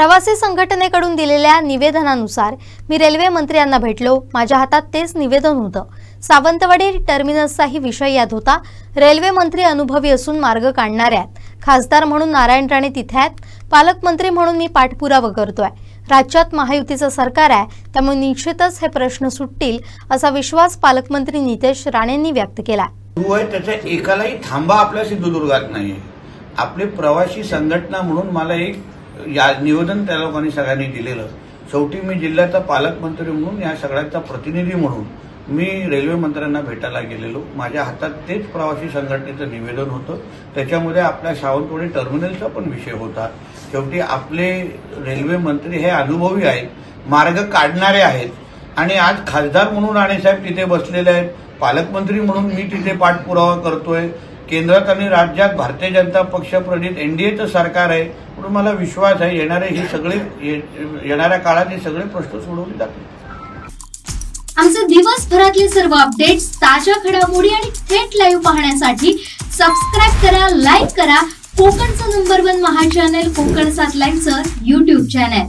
प्रवासी संघटनेकडून दिलेल्या निवेदनानुसार मी रेल्वे मंत्र्यांना भेटलो. माझ्या हातात तेच निवेदन होतं. सावंतवाडी टर्मिनसचाही विषय यात होता. रेल्वे मंत्री अनुभवी असून मार्ग काढणाऱ्या आहेत खासदार म्हणून नारायण राणे तिथे आहेत. पालकमंत्री म्हणून मी पाठपुरावा करतोय. राज्यात महायुतीचं सरकार आहे त्यामुळे निश्चितच हे प्रश्न सुटतील असा विश्वास पालकमंत्री नितेश राणेंनी व्यक्त केला आहे त्याच्या एकालाही थांबा आपल्या सिंधुदुर्गात नाही आपले प्रवासी संघटना म्हणून मला एक या निवेदन त्या लोकांनी सगळ्यांनी दिलेलं. शेवटी मी जिल्ह्याचा पालकमंत्री म्हणून या सगळ्याचा प्रतिनिधी म्हणून मी रेल्वे मंत्र्यांना भेटायला गेलेलो. माझ्या हातात तेच प्रवासी संघटनेचं निवेदन होतं. त्याच्यामध्ये आपल्या सावंतवाडी टर्मिनलचा पण विषय होता. शेवटी आपले रेल्वे मंत्री हे अनुभवी आहेत मार्ग काढणारे आहेत. आणि आज खासदार म्हणून राणेसाहेब तिथे बसलेले आहेत. पालकमंत्री म्हणून मी तिथे पाठपुरावा करतोय. केंद्रात आणि राज्यात भारतीय जनता पक्ष प्रणित एनडीएचं सरकार आहे म्हणून मला विश्वास आहे येणारे हे सगळे येणाऱ्या काळात हे सगळे प्रश्न सोडवले जातील आमचे दिवसभरातले सर्व अपडेट्स ताज्या घडामोडी आणि थेट लाईव्ह पाहण्यासाठी सबस्क्राईब करा लाईक करा. कोकणचं नंबर वन महा चॅनल कोकण सात लाईनचं युट्यूब चॅनल